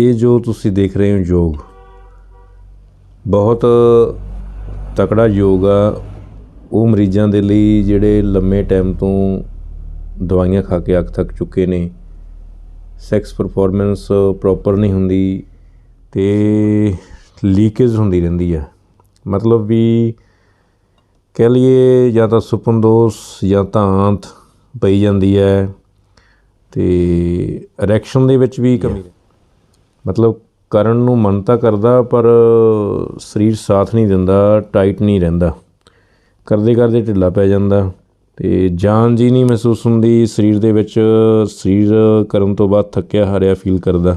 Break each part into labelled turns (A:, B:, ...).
A: ਇਹ ਜੋ ਤੁਸੀਂ ਦੇਖ ਰਹੇ ਹੋ ਯੋਗ ਬਹੁਤ ਤਕੜਾ ਯੋਗ ਆ। ਉਹ ਮਰੀਜ਼ਾਂ ਦੇ ਲਈ ਜਿਹੜੇ ਲੰਮੇ ਟਾਈਮ ਤੋਂ ਦਵਾਈਆਂ ਖਾ ਕੇ ਅੱਕ ਥੱਕ ਚੁੱਕੇ ਨੇ। ਸੈਕਸ ਪਰਫਾਰਮੈਂਸ ਪ੍ਰੋਪਰ ਨਹੀਂ ਹੁੰਦੀ ਤੇ ਲੀਕੇਜ ਹੁੰਦੀ ਰਹਿੰਦੀ ਆ। ਮਤਲਬ ਵੀ ਕਹਿ ਲਈਏ ਜਾਂ ਤਾਂ ਸੁਪਨ ਦੋਸ਼ ਜਾਂ ਧਾਂਤ ਪਈ ਜਾਂਦੀ ਹੈ ਤੇ ਇਰੈਕਸ਼ਨ ਦੇ ਵਿੱਚ ਵੀ ਕਮੀ ਮਤਲਬ ਕਰਨ ਨੂੰ ਮਨ ਤਾਂ ਕਰਦਾ, ਪਰ ਸਰੀਰ ਸਾਥ ਨਹੀਂ ਦਿੰਦਾ ਟਾਈਟ ਨਹੀਂ ਰਹਿੰਦਾ। ਕਰਦੇ ਕਰਦੇ ਢਿੱਲਾ ਪੈ ਜਾਂਦਾ ਤੇ ਜਾਨ ਜੀ ਨਹੀਂ ਮਹਿਸੂਸ ਹੁੰਦੀ, ਸਰੀਰ ਦੇ ਵਿੱਚ ਸਰੀਰ ਕਰਨ ਤੋਂ ਬਾਅਦ ਥੱਕਿਆ ਹਾਰਿਆ ਫੀਲ ਕਰਦਾ।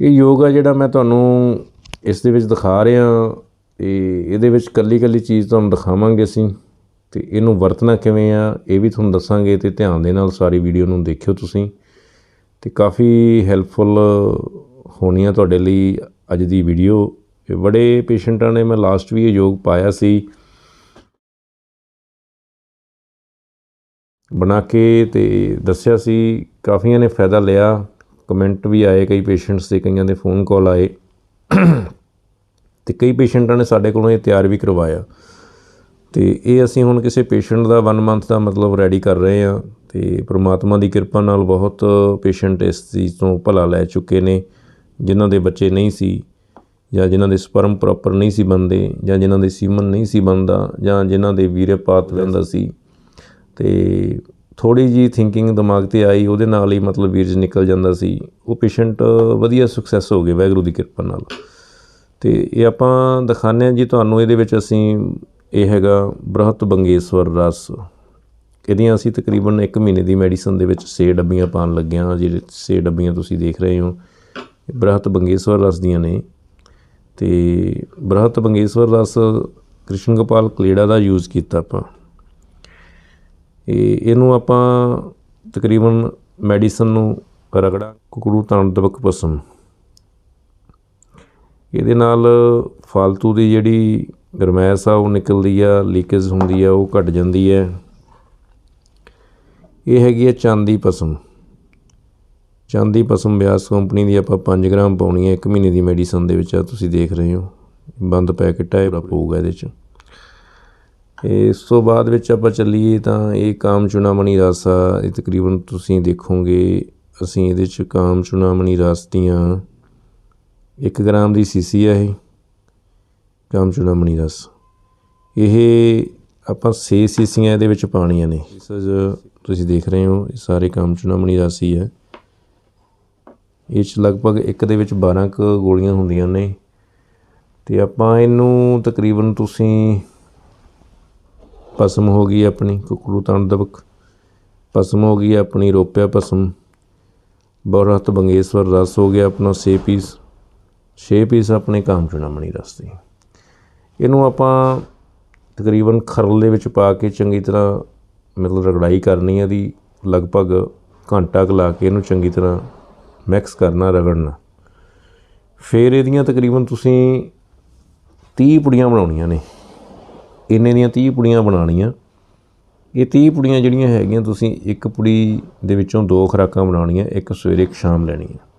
A: ਇਹ ਯੋਗਾ ਜਿਹੜਾ ਮੈਂ ਤੁਹਾਨੂੰ ਇਸ ਦੇ ਵਿੱਚ ਦਿਖਾ ਰਿਹਾ, ਤੇ ਇਹਦੇ ਵਿੱਚ ਕੱਲੀ ਕੱਲੀ ਚੀਜ਼ ਤੁਹਾਨੂੰ ਦਿਖਾਵਾਂਗੇ ਅਸੀਂ, ਤੇ ਇਹਨੂੰ ਵਰਤਣਾ ਕਿਵੇਂ ਆ, ਇਹ ਵੀ ਤੁਹਾਨੂੰ ਦੱਸਾਂਗੇ, ਤੇ ਧਿਆਨ ਦੇ ਨਾਲ ਸਾਰੀ ਵੀਡੀਓ ਨੂੰ ਦੇਖਿਓ ਤੁਸੀਂ। ਅਤੇ ਕਾਫੀ ਹੈਲਪਫੁਲ ਹੋਣੀ ਆ ਤੁਹਾਡੇ ਲਈ ਅੱਜ ਦੀ ਵੀਡੀਓ ਇਹ ਬੜੇ ਪੇਸ਼ੈਂਟਾਂ ਨੇ, ਮੈਂ ਲਾਸਟ ਵੀ ਇਹ ਯੋਗ ਪਾਇਆ ਸੀ। ਬਣਾ ਕੇ ਤੇ ਦੱਸਿਆ ਸੀ, ਕਾਫੀਆਂ ਨੇ ਫਾਇਦਾ ਲਿਆ। ਕਮੈਂਟ ਵੀ ਆਏ, ਕਈ ਪੇਸ਼ੈਂਟਸ ਦੇ, ਕਈਆਂ ਦੇ ਫੋਨ ਕਾਲ ਆਏ। ਤੇ ਕਈ ਪੇਸ਼ੈਂਟਾਂ ਨੇ ਸਾਡੇ ਕੋਲੋਂ ਇਹ ਤਿਆਰ ਵੀ ਕਰਵਾਇਆ। ਤੇ ਇਹ ਅਸੀਂ ਹੁਣ ਕਿਸੇ ਪੇਸ਼ੈਂਟ ਦਾ 1 ਮੰਥ ਦਾ ਮਤਲਬ ਰੈਡੀ ਕਰ ਰਹੇ ਹਾਂ। ਤੇ ਪ੍ਰਮਾਤਮਾ ਦੀ ਕਿਰਪਾ ਨਾਲ ਬਹੁਤ ਪੇਸ਼ੈਂਟ ਇਸ ਚੀਜ਼ ਤੋਂ ਭਲਾ ਲੈ ਚੁੱਕੇ ਨੇ, ਜਿਨ੍ਹਾਂ ਦੇ ਬੱਚੇ ਨਹੀਂ ਸੀ, ਜਾਂ ਜਿਨ੍ਹਾਂ ਦੇ ਸਪਰਮ ਪ੍ਰੋਪਰ ਨਹੀਂ ਸੀ ਬੰਦੇ ਜਾਂ ਜਿਨ੍ਹਾਂ ਦੇ ਸੀਮਨ ਨਹੀਂ ਸੀ ਬੰਦਾ ਜਾਂ ਜਿਨ੍ਹਾਂ ਦੇ ਵੀਰਪਾਤ ਰਹਿੰਦਾ ਸੀ। ਤੇ ਥੋੜੀ ਜੀ ਥਿੰਕਿੰਗ ਦਿਮਾਗ ਤੇ ਆਈ, ਉਹਦੇ ਨਾਲ ਹੀ ਮਤਲਬ ਵੀਰਜ ਨਿਕਲ ਜਾਂਦਾ ਸੀ। ਉਹ ਪੇਸ਼ੈਂਟ ਵਧੀਆ ਸਕਸੈਸ ਹੋ ਗਏ, ਵਾਹਿਗੁਰੂ ਦੀ ਕਿਰਪਾ ਨਾਲ। ਤੇ ਇਹ ਆਪਾਂ ਦਿਖਾਉਂਦੇ ਹਾਂ ਜੀ, ਤੁਹਾਨੂੰ ਇਹਦੇ ਵਿੱਚ ਅਸੀਂ ਇਹ ਹੈਗਾ ਬ੍ਰਹਤ ਬੰਗੇਸ਼ਵਰ ਰਸ। ਇਹਦੀਆਂ ਅਸੀਂ ਤਕਰੀਬਨ 1 ਮਹੀਨੇ ਦੀ ਮੈਡੀਸਨ ਦੇ ਵਿੱਚ 6 ਡੱਬੀਆਂ ਪਾਣ ਲੱਗਿਆ ਹਾਂ, ਜਿਹੜੇ 6 ਡੱਬੀਆਂ ਤੁਸੀਂ ਦੇਖ ਰਹੇ ਹੋ। ਇਹ ਬ੍ਰਹਤ ਬੰਗੇਸ਼ਵਰ ਰਸ ਦੀਆਂ ਨੇ। ਤੇ ਬ੍ਰਹਤ ਬੰਗੇਸ਼ਵਰ ਰਸ ਕ੍ਰਿਸ਼ਨ ਗੋਪਾਲ ਕਲੇੜਾ ਦਾ ਯੂਜ਼ ਕੀਤਾ ਆਪਾਂ। ਇਹ ਇਹਨੂੰ ਆਪਾਂ ਤਕਰੀਬਨ ਮੈਡੀਸਨ ਨੂੰ ਰਗੜਾ, ਕੁਕੜੂ ਤਾਂਡਵਕ ਪਸਮ ਇਹਦੇ ਨਾਲ ਫालतू ਦੀ ਜਿਹੜੀ ਗਰਮੈਸ਼ ਆ, ਉਹ ਨਿਕਲਦੀ ਆ ਲੀਕੇਜ ਹੁੰਦੀ ਆ, ਉਹ ਘਟ ਜਾਂਦੀ ਹੈ। ਇਹ ਹੈਗੀ ਹੈ ਚਾਂਦੀ ਪਸਮ। ਚਾਂਦੀ ਪਸਮ ਬਿਆਸ ਕੰਪਨੀ ਦੀ ਆਪਾਂ 5 ਗ੍ਰਾਮ ਪਾਉਣੀ ਹੈ 1 ਮਹੀਨੇ ਦੀ ਮੈਡੀਸਨ ਦੇ ਵਿੱਚ ਆ, ਤੁਸੀਂ ਦੇਖ ਰਹੇ ਹੋ। ਬੰਦ ਪੈਕੇਟ ਹੈ ਪਊਗਾ ਇਹਦੇ 'ਚ। ਇਸ ਤੋਂ ਬਾਅਦ ਵਿੱਚ ਆਪਾਂ ਚੱਲੀਏ ਤਾਂ ਇਹ ਕਾਮ ਚੁਣਾਮਣੀ ਰਸ ਆ ਇਹ ਤਕਰੀਬਨ ਤੁਸੀਂ ਦੇਖੋਗੇ, ਅਸੀਂ ਇਹਦੇ 'ਚ ਕਾਮ ਚੁਣਾਮਣੀ ਰਸ ਦੀਆਂ 1 ਗ੍ਰਾਮ ਦੀ ਸੀਸੀ ਆ ਇਹ, ਕਾਮ ਚੁਣਾਮਣੀ ਰਸ। ਇਹ ਆਪਾਂ 6 ਸੀਸੀਆਂ ਇਹਦੇ ਵਿੱਚ ਪਾਣੀਆਂ ਨੇ। ਇਸ ਤੁਸੀਂ ਦੇਖ ਰਹੇ ਹੋ, ਇਹ ਸਾਰੇ ਕਾਮ ਚੁਣਾਮਣੀ ਰਸ ਹੈ। ਇਹ 'ਚ ਲਗਭਗ ਇੱਕ ਦੇ ਵਿੱਚ 12 ਕ ਗੋਲੀਆਂ ਹੁੰਦੀਆਂ ਨੇ। ਤੇ ਆਪਾਂ ਇਹਨੂੰ ਤਕਰੀਬਨ ਤੁਸੀਂ ਪਸਮ ਹੋ ਗਈ ਆਪਣੀ, ਕੁਕੜੂ ਤਾਂਡਵਕ ਪਸਮ ਹੋ ਗਈ ਆਪਣੀ, ਰੋਪਿਆ ਪਸਮ ਬਰਹਤ ਬੰਗੇਸ਼ਵਰ ਰਸ ਹੋ ਗਿਆ ਆਪਣਾ 6 ਪੀਸ। 6 ਪੀਸ ਆਪਣੇ ਕਾਮ ਚੁਣਾਮਣੀ ਰਸ। ਦੇ ਇਹਨੂੰ ਆਪਾਂ ਤਕਰੀਬਨ ਖਰਲ ਦੇ ਵਿੱਚ ਪਾ ਕੇ ਚੰਗੀ ਤਰ੍ਹਾਂ ਮਤਲਬ ਰਗੜਾਈ ਕਰਨੀ ਹੈ ਦੀ ਲਗਭਗ ਘੰਟਾ ਕੁ ਲਾ ਕੇ ਇਹਨੂੰ ਚੰਗੀ ਤਰ੍ਹਾਂ ਮਿਕਸ ਕਰਨਾ, ਰਗੜਨਾ। ਫਿਰ ਇਹਦੀਆਂ ਤਕਰੀਬਨ ਤੁਸੀਂ 30 ਪੁੜੀਆਂ ਬਣਾਉਣੀਆਂ ਨੇ। ਇੰਨੇ ਦੀਆਂ 30 ਪੁੜੀਆਂ ਬਣਾਉਣੀਆਂ। ਇਹ 30 ਪੁੜੀਆਂ ਜਿਹੜੀਆਂ ਹੈਗੀਆਂ, ਤੁਸੀਂ ਇੱਕ ਪੁੜੀ ਦੇ ਵਿੱਚੋਂ ਦੋ ਖੁਰਾਕਾਂ ਬਣਾਉਣੀਆਂ, ਇੱਕ ਸਵੇਰੇ ਇੱਕ ਸ਼ਾਮ ਲੈਣੀ ਹੈ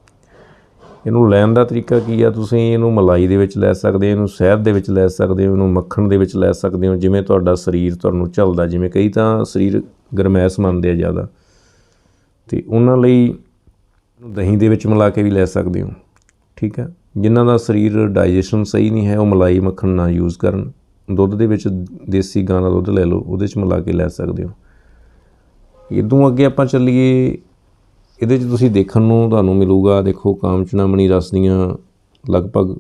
A: ਇਹਨੂੰ ਲੈਣ ਦਾ ਤਰੀਕਾ ਕੀ ਆ? ਤੁਸੀਂ ਇਹਨੂੰ ਮਲਾਈ ਦੇ ਵਿੱਚ ਲੈ ਸਕਦੇ ਹੋ, ਇਹਨੂੰ ਸ਼ਹਿਦ ਦੇ ਵਿੱਚ ਲੈ ਸਕਦੇ ਹੋ, ਇਹਨੂੰ ਮੱਖਣ ਦੇ ਵਿੱਚ ਲੈ ਸਕਦੇ ਹੋ, ਜਿਵੇਂ ਤੁਹਾਡਾ ਸਰੀਰ ਤੁਹਾਨੂੰ ਝੱਲਦਾ ਜਿਵੇਂ ਕਈ ਤਾਂ ਸਰੀਰ ਗਰਮੈਸ਼ ਮੰਨਦੇ ਆ ਜ਼ਿਆਦਾ। ਤੇ ਉਹਨਾਂ ਲਈ ਦਹੀਂ ਦੇ ਵਿੱਚ ਮਿਲਾ ਕੇ ਵੀ ਲੈ ਸਕਦੇ ਹੋ, ਠੀਕ ਹੈ ਜਿਨ੍ਹਾਂ ਦਾ ਸਰੀਰ ਡਾਈਜੈਸ਼ਨ ਸਹੀ ਨਹੀਂ ਹੈ, ਉਹ ਮਲਾਈ ਮੱਖਣ ਨਾ ਯੂਜ਼ ਕਰਨ। ਦੁੱਧ ਦੇ ਵਿੱਚ ਦੇਸੀ ਗਾਂ ਦਾ ਦੁੱਧ ਲੈ ਲਓ, ਉਹਦੇ 'ਚ ਮਿਲਾ ਕੇ ਲੈ ਸਕਦੇ ਹੋ। ਇਦੋਂ ਅੱਗੇ ਆਪਾਂ ਚੱਲੀਏ ਇਹਦੇ 'ਚ ਤੁਸੀਂ ਦੇਖਣ ਨੂੰ ਤੁਹਾਨੂੰ ਮਿਲੂਗਾ, ਦੇਖੋ ਕਾਮਚਨਾਮਣੀ ਰਸ ਦੀਆਂ ਲਗਭਗ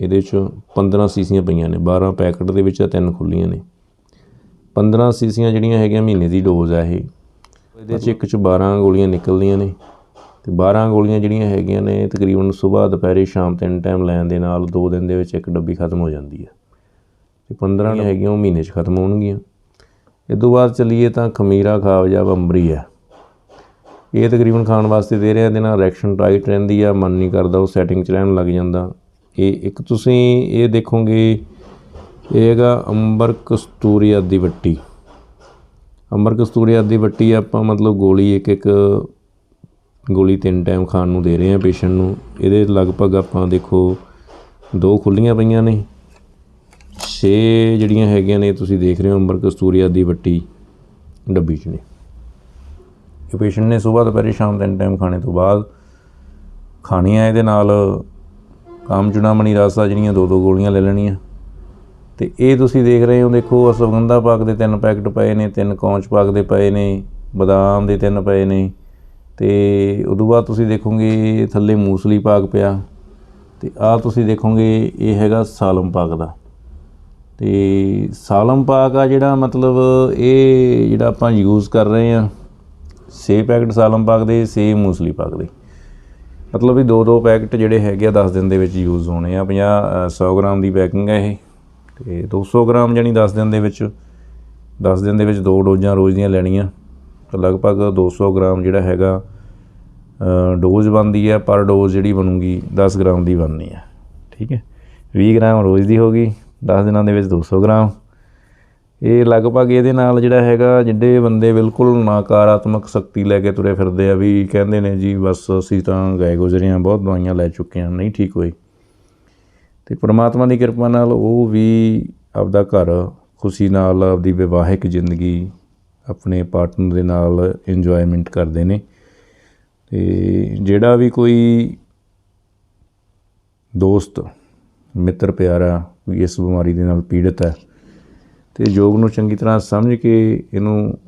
A: ਇਹਦੇ 'ਚ 15 ਸੀਸੀਆਂ ਪਈਆਂ ਨੇ 12 ਪੈਕਟ ਦੇ ਵਿੱਚ ਤਿੰਨ ਖੁੱਲੀਆਂ ਨੇ। 15 ਸੀਸੀਆਂ ਜਿਹੜੀਆਂ ਹੈਗੀਆਂ ਮਹੀਨੇ ਦੀ ਡੋਜ਼ ਆ ਇਹ। ਇਹਦੇ 'ਚ ਇੱਕ 'ਚ 12 ਗੋਲੀਆਂ ਨਿਕਲਦੀਆਂ ਨੇ ਤੇ 12 ਗੋਲੀਆਂ ਜਿਹੜੀਆਂ ਹੈਗੀਆਂ ਨੇ, ਤਕਰੀਬਨ ਸਵੇਰ ਦੁਪਹਿਰੇ, ਸ਼ਾਮ ਤਿੰਨ ਟਾਈਮ ਲੈਣ ਦੇ ਨਾਲ 2 ਦਿਨ ਦੇ ਵਿੱਚ ਇੱਕ ਡੱਬੀ ਖਤਮ ਹੋ ਜਾਂਦੀ ਹੈ ਤੇ 15 ਹੈਗੀਆਂ ਉਹ ਮਹੀਨੇ 'ਚ ਖਤਮ ਹੋਣਗੀਆਂ। ਇਸ ਤੋਂ ਬਾਅਦ ਚੱਲੀਏ ਤਾਂ ਖਮੀਰਾ ਖਾਵਜਾ ਬੰਬਰੀ ਹੈ ਇਹ ਤਕਰੀਬਨ ਖਾਣ ਵਾਸਤੇ ਦੇ ਰਹੇ, ਇਹਦੇ ਨਾਲ ਰਿਐਕਸ਼ਨ ਟਾਈਟ ਰਹਿੰਦੀ ਆ, ਮਨ ਨਹੀਂ ਕਰਦਾ ਉਹ ਸੈਟਿੰਗ 'ਚ ਰਹਿਣ ਲੱਗ ਜਾਂਦਾ। ਇਹ ਇੱਕ ਤੁਸੀਂ ਇਹ ਦੇਖੋਗੇ, ਇਹ ਹੈਗਾ ਅੰਬਰ ਕਸਤੂਰੀਆ ਦੀ ਵੱਟੀ। ਅੰਬਰ ਕਸਤੂਰੀਆ ਦੀ ਵੱਟੀ ਆਪਾਂ ਮਤਲਬ ਗੋਲੀ ਇੱਕ ਇੱਕ, ਗੋਲੀ ਤਿੰਨ ਟਾਈਮ ਖਾਣ ਨੂੰ ਦੇ ਰਹੇ ਹਾਂ ਪੇਸ਼ੈਂਟ ਨੂੰ। ਇਹਦੇ ਲਗਭਗ ਆਪਾਂ ਦੇਖੋ, ਦੋ ਖੁੱਲੀਆਂ ਪਈਆਂ ਨੇ। ਛੇ ਜਿਹੜੀਆਂ ਹੈਗੀਆਂ ਨੇ, ਤੁਸੀਂ ਦੇਖ ਰਹੇ ਹੋ ਅੰਬਰ ਕਸਤੂਰੀਆ ਦੀ ਵੱਟੀ ਡੱਬੀ 'ਚ ਨੇ। ਇਹ ਪੇਸ਼ੈਂਟ ਨੇ ਸਵੇਰ ਦੁਪਹਿਰੇ ਸ਼ਾਮ ਤਿੰਨ ਟਾਈਮ ਖਾਣੇ ਤੋਂ ਬਾਅਦ ਖਾਣੀਆਂ ਇਹਦੇ ਨਾਲ ਕਾਮ ਚੁਣਾਮਣੀ ਰਸਾ ਜਿਹੜੀਆਂ ਦੋ ਦੋ ਗੋਲੀਆਂ ਲੈ ਲੈਣੀਆਂ। ਤੇ ਇਹ ਤੁਸੀਂ ਦੇਖ ਰਹੇ ਹੋ, ਦੇਖੋ ਅਸਵਗੰਧਾ ਪਾਕ ਦੇ ਤਿੰਨ ਪੈਕਟ ਪਏ ਨੇ, ਤਿੰਨ ਕੌਂਚ ਪਾਕ ਦੇ ਪਏ ਨੇ, ਬਦਾਮ ਦੇ ਤਿੰਨ ਪਏ ਨੇ। ਤੇ ਉਦੋਂ ਬਾਅਦ ਤੁਸੀਂ ਦੇਖੋਗੇ ਥੱਲੇ ਮੂਸਲੀ ਪਾਕ ਪਿਆ। ਤੇ ਆਹ ਤੁਸੀਂ ਦੇਖੋਗੇ ਇਹ ਹੈਗਾ ਸਾਲਮ ਪਾਕ ਦਾ। ਤੇ ਸਾਲਮ ਪਾਕ ਆ ਜਿਹੜਾ ਮਤਲਬ ਇਹ ਜਿਹੜਾ ਆਪਾਂ ਯੂਜ਼ ਕਰ ਰਹੇ ਆ ਛੇ ਪੈਕਟ ਸਾਲਮ ਪਾਕ ਦੇ ਛੇ ਮੂਸਲੀ ਪਾਕ ਦੇ। ਮਤਲਬ ਵੀ ਦੋ ਦੋ ਪੈਕਟ ਜਿਹੜੇ ਹੈਗੇ ਆ 10 ਦਿਨ ਦੇ ਵਿੱਚ ਯੂਜ਼ ਹੋਣੇ ਆ 50 100 ਗ੍ਰਾਮ ਦੀ ਪੈਕਿੰਗ ਹੈ ਇਹ। ਤੇ 200 ਗ੍ਰਾਮ ਜਾਨੀ 10 ਦਿਨ ਦੇ ਵਿੱਚ 10 ਦਿਨ ਦੇ ਵਿੱਚ ਦੋ ਡੋਜ਼ਾਂ ਰੋਜ਼ ਦੀਆਂ ਲੈਣੀਆਂ। ਤਾਂ ਲਗਭਗ 200 ਗ੍ਰਾਮ ਜਿਹੜਾ ਹੈਗਾ ਡੋਜ਼ ਬਣਦੀ ਹੈ ਪਰ ਡੋਜ਼ ਜਿਹੜੀ ਬਣੂਗੀ 10 ਗ੍ਰਾਮ ਦੀ ਬਣਨੀ ਹੈ ਠੀਕ ਹੈ? 20 ਗ੍ਰਾਮ ਰੋਜ਼ ਦੀ ਹੋਗੀ 10 ਦਿਨਾਂ ਦੇ ਵਿੱਚ 200 ਗ੍ਰਾਮ। ਇਹ ਲਗਭਗ ਇਹਦੇ ਨਾਲ ਜਿਹੜਾ ਹੈਗਾ ਜਿਹੜੇ ਬੰਦੇ ਬਿਲਕੁਲ ਨਕਾਰਾਤਮਕ ਸ਼ਕਤੀ ਲੈ ਕੇ ਤੁਰੇ ਫਿਰਦੇ ਆ ਵੀ ਕਹਿੰਦੇ ਨੇ ਜੀ, ਬਸ ਅਸੀਂ ਤਾਂ ਗਏ ਗੁਜ਼ਰੇ ਹਾਂ, ਬਹੁਤ ਦਵਾਈਆਂ ਲੈ ਚੁੱਕੇ ਹਾਂ, ਨਹੀਂ ਠੀਕ ਹੋਏ ਤੇ ਪ੍ਰਮਾਤਮਾ ਦੀ ਕਿਰਪਾ ਨਾਲ ਉਹ ਵੀ ਆਪਦਾ ਘਰ ਖੁਸ਼ੀ ਨਾਲ, ਆਪਦੀ ਵਿਵਾਹਿਕ ਜ਼ਿੰਦਗੀ ਆਪਣੇ ਪਾਰਟਨਰ ਦੇ ਨਾਲ ਇੰਜੋਇਮੈਂਟ ਕਰਦੇ ਨੇ। ਤੇ ਜਿਹੜਾ ਵੀ ਕੋਈ ਦੋਸਤ, ਮਿੱਤਰ, ਪਿਆਰਾ, ਕੋਈ ਇਸ ਬਿਮਾਰੀ ਦੇ ਨਾਲ ਪੀੜਤ ਹੈ ਤੇ ਯੋਗ ਨੂੰ ਚੰਗੀ ਤਰ੍ਹਾਂ ਸਮਝ ਕੇ ਇਹਨੂੰ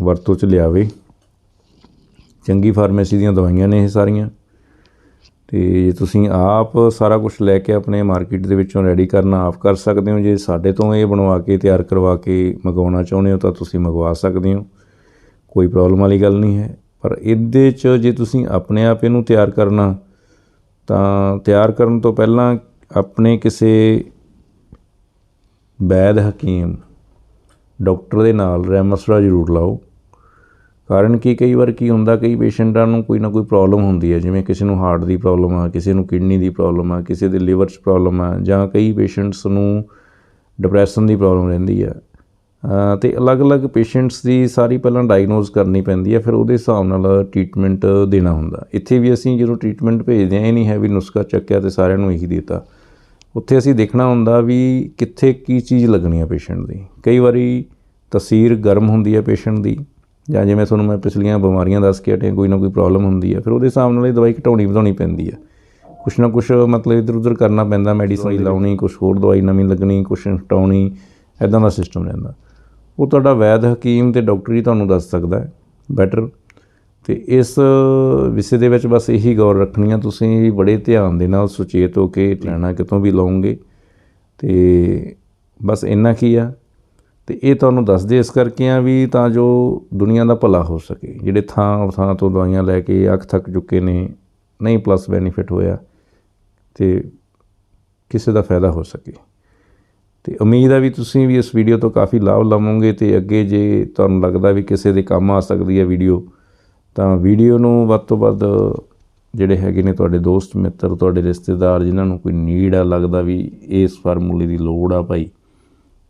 A: ਵਰਤੋਂ 'ਚ ਲਿਆਵੇ। ਚੰਗੀ ਫਾਰਮੇਸੀ ਦੀਆਂ ਦਵਾਈਆਂ ਨੇ ਇਹ ਸਾਰੀਆਂ। ਤੇ ਜੇ ਤੁਸੀਂ ਆਪ ਸਾਰਾ ਕੁਝ ਲੈ ਕੇ ਆਪਣੇ ਮਾਰਕੀਟ ਦੇ ਵਿੱਚੋਂ ਰੈਡੀ ਕਰਨਾ, ਆਪ ਕਰ ਸਕਦੇ ਹੋ। ਜੇ ਸਾਡੇ ਤੋਂ ਇਹ ਬਣਵਾ ਕੇ, ਤਿਆਰ ਕਰਵਾ ਕੇ ਮੰਗਵਾਉਣਾ ਚਾਹੁੰਦੇ ਹੋ, ਤਾਂ ਤੁਸੀਂ ਮੰਗਵਾ ਸਕਦੇ ਹੋ। ਕੋਈ ਪ੍ਰੋਬਲਮ ਵਾਲੀ ਗੱਲ ਨਹੀਂ ਹੈ। ਪਰ ਇਹਦੇ 'ਚ ਜੇ ਤੁਸੀਂ ਆਪਣੇ ਆਪ ਇਹਨੂੰ ਤਿਆਰ ਕਰਨਾ, ਤਾਂ ਤਿਆਰ ਕਰਨ ਤੋਂ ਪਹਿਲਾਂ ਆਪਣੇ ਕਿਸੇ ਵੈਦ ਹਕੀਮ ਡਾਕਟਰ ਦੇ ਨਾਲ ਰੈਮਸਰਾ ਜ਼ਰੂਰ ਲਾਓ। ਕਾਰਨ ਕਿ ਕਈ ਵਾਰ ਕੀ ਹੁੰਦਾ ਕਈ ਪੇਸ਼ੈਂਟਾਂ ਨੂੰ ਕੋਈ ਨਾ ਕੋਈ ਪ੍ਰੋਬਲਮ ਹੁੰਦੀ ਹੈ ਜਿਵੇਂ ਕਿਸੇ ਨੂੰ ਹਾਰਟ ਦੀ ਪ੍ਰੋਬਲਮ ਆ ਕਿਸੇ ਨੂੰ ਕਿਡਨੀ ਦੀ ਪ੍ਰੋਬਲਮ ਆ ਕਿਸੇ ਦੇ ਲਿਵਰ 'ਚ ਪ੍ਰੋਬਲਮ ਆ ਜਾਂ ਕਈ ਪੇਸ਼ੈਂਟਸ ਨੂੰ ਡਿਪਰੈਸ਼ਨ ਦੀ ਪ੍ਰੋਬਲਮ ਰਹਿੰਦੀ ਆ। ਅ, ਤੇ ਅਲੱਗ-ਅਲੱਗ ਪੇਸ਼ੈਂਟਸ ਦੀ ਸਾਰੀ ਪਹਿਲਾਂ ਡਾਇਗਨੋਸ ਕਰਨੀ ਪੈਂਦੀ ਹੈ ਫਿਰ ਉਹਦੇ ਹਿਸਾਬ ਨਾਲ ਟ੍ਰੀਟਮੈਂਟ ਦੇਣਾ ਹੁੰਦਾ। ਇੱਥੇ ਵੀ ਅਸੀਂ ਜਦੋਂ ਟ੍ਰੀਟਮੈਂਟ ਭੇਜਦੇ ਹਾਂ ਇਹ ਨਹੀਂ ਹੈ ਵੀ ਨੁਸਖਾ ਚੱਕਿਆ ਤੇ ਸਾਰਿਆਂ ਨੂੰ ਇਹੀ ਦਿੱਤਾ। ਉੱਥੇ ਅਸੀਂ ਦੇਖਣਾ ਹੁੰਦਾ ਵੀ ਕਿੱਥੇ ਕੀ ਚੀਜ਼ ਲੱਗਣੀ ਹੈ ਪੇਸ਼ੈਂਟ ਦੀ। ਕਈ ਵਾਰੀ ਤਸੀਰ ਗਰਮ ਹੁੰਦੀ ਹੈ ਪੇਸ਼ੈਂਟ ਦੀ ਜਾਂ ਜਿਵੇਂ ਤੁਹਾਨੂੰ ਮੈਂ ਪਿਛਲੀਆਂ ਬਿਮਾਰੀਆਂ ਦੱਸ ਕੇ ਹਟਿਆ ਕੋਈ ਨਾ ਕੋਈ ਪ੍ਰੋਬਲਮ ਹੁੰਦੀ ਹੈ ਫਿਰ ਉਹਦੇ ਹਿਸਾਬ ਨਾਲ ਇਹ ਦਵਾਈ ਘਟਾਉਣੀ ਵਧਾਉਣੀ ਪੈਂਦੀ ਹੈ ਕੁਛ ਨਾ ਕੁਛ ਮਤਲਬ ਇਧਰ ਉਧਰ ਕਰਨਾ ਪੈਂਦਾ ਮੈਡੀਸਨ ਲਾਉਣੀ ਕੁਛ ਹੋਰ ਦਵਾਈ ਨਵੀਂ ਲੱਗਣੀ ਕੁਛ ਹਟਾਉਣੀ ਐਦਾਂ ਦਾ ਸਿਸਟਮ ਰਹਿੰਦਾ। ਉਹ ਤੁਹਾਡਾ ਵੈਦ ਹਕੀਮ ਤੇ ਡਾਕਟਰ ਹੀ ਤੁਹਾਨੂੰ ਦੱਸ ਸਕਦਾ ਹੈ ਬੈਟਰ ਤੇ ਇਸ ਵਿਸ਼ੇ ਦੇ ਵਿੱਚ ਬਸ ਇਹੀ ਗੌਰ ਰੱਖਣੀ ਆ ਤੁਸੀਂ ਬੜੇ ਧਿਆਨ ਦੇ ਨਾਲ ਸੁਚੇਤ ਹੋ ਕੇ ਲੈਣਾ ਕਿਤੋਂ ਵੀ ਲਓਗੇ। ਤੇ ਬਸ ਇੰਨਾ ਕੀ ਆ, ਤੇ ਇਹ ਤੁਹਾਨੂੰ ਦੱਸਦੇ ਇਸ ਕਰਕੇ ਆ ਵੀ ਤਾਂ ਜੋ ਦੁਨੀਆ ਦਾ ਭਲਾ ਹੋ ਸਕੇ। ਜਿਹੜੇ ਥਾਂ ਥਾਂ ਤੋਂ ਦਵਾਈਆਂ ਲੈ ਕੇ ਅੱਖ ਥੱਕ ਚੁੱਕੇ ਨੇ, ਨਹੀਂ ਪਲੱਸ ਬੈਨੀਫਿਟ ਹੋਇਆ, ਤੇ ਕਿਸੇ ਦਾ ਫਾਇਦਾ ਹੋ ਸਕੇ। ਤੇ ਉਮੀਦ ਹੈ ਵੀ ਤੁਸੀਂ ਵੀ ਇਸ ਵੀਡੀਓ ਤੋਂ ਕਾਫੀ ਲਾਭ ਲਵੋਗੇ ਤੇ ਅੱਗੇ ਜੇ ਤੁਹਾਨੂੰ ਲੱਗਦਾ ਵੀ ਕਿਸੇ ਦੇ ਕੰਮ ਆ ਸਕਦੀ ਹੈ ਵੀਡੀਓ ਤਾਂ ਵੀਡੀਓ ਨੂੰ ਵੱਧ ਤੋਂ ਵੱਧ ਜਿਹੜੇ ਹੈਗੇ ਨੇ ਤੁਹਾਡੇ ਦੋਸਤ, ਮਿੱਤਰ, ਤੁਹਾਡੇ ਰਿਸ਼ਤੇਦਾਰ, ਜਿਨ੍ਹਾਂ ਨੂੰ ਕੋਈ ਨੀਡ ਆ, ਲੱਗਦਾ ਵੀ ਇਸ ਫਾਰਮੂਲੇ ਦੀ ਲੋੜ ਆ ਭਾਈ,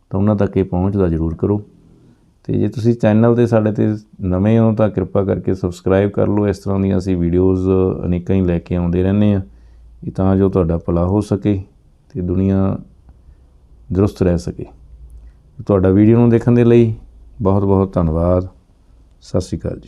A: ਤਾਂ ਉਹਨਾਂ ਤੱਕ ਇਹ ਪਹੁੰਚਦਾ ਜ਼ਰੂਰ ਕਰੋ। ਤੇ ਜੇ ਤੁਸੀਂ ਚੈਨਲ ਤੇ ਸਾਡੇ ਤੇ ਨਵੇਂ ਹੋ ਤਾਂ ਕਿਰਪਾ ਕਰਕੇ ਸਬਸਕ੍ਰਾਈਬ ਕਰ ਲਓ। ਇਸ ਤਰ੍ਹਾਂ ਦੀਆਂ ਅਸੀਂ ਵੀਡੀਓਜ਼ ਅਨੇਕਾਂ ਹੀ ਲੈ ਕੇ ਆਉਂਦੇ ਰਹਿੰਦੇ ਆ ਇਹ ਤਾਂ ਜੋ ਤੁਹਾਡਾ ਭਲਾ ਹੋ ਸਕੇ ਤੇ ਦੁਨੀਆ ਦਰੁਸਤ ਰਹਿ ਸਕੇ। ਤੁਹਾਡਾ ਵੀਡੀਓ ਨੂੰ ਦੇਖਣ ਦੇ ਲਈ ਬਹੁਤ ਬਹੁਤ ਧੰਨਵਾਦ। ਸਤਿ ਸ਼੍ਰੀ ਅਕਾਲ ਜੀ।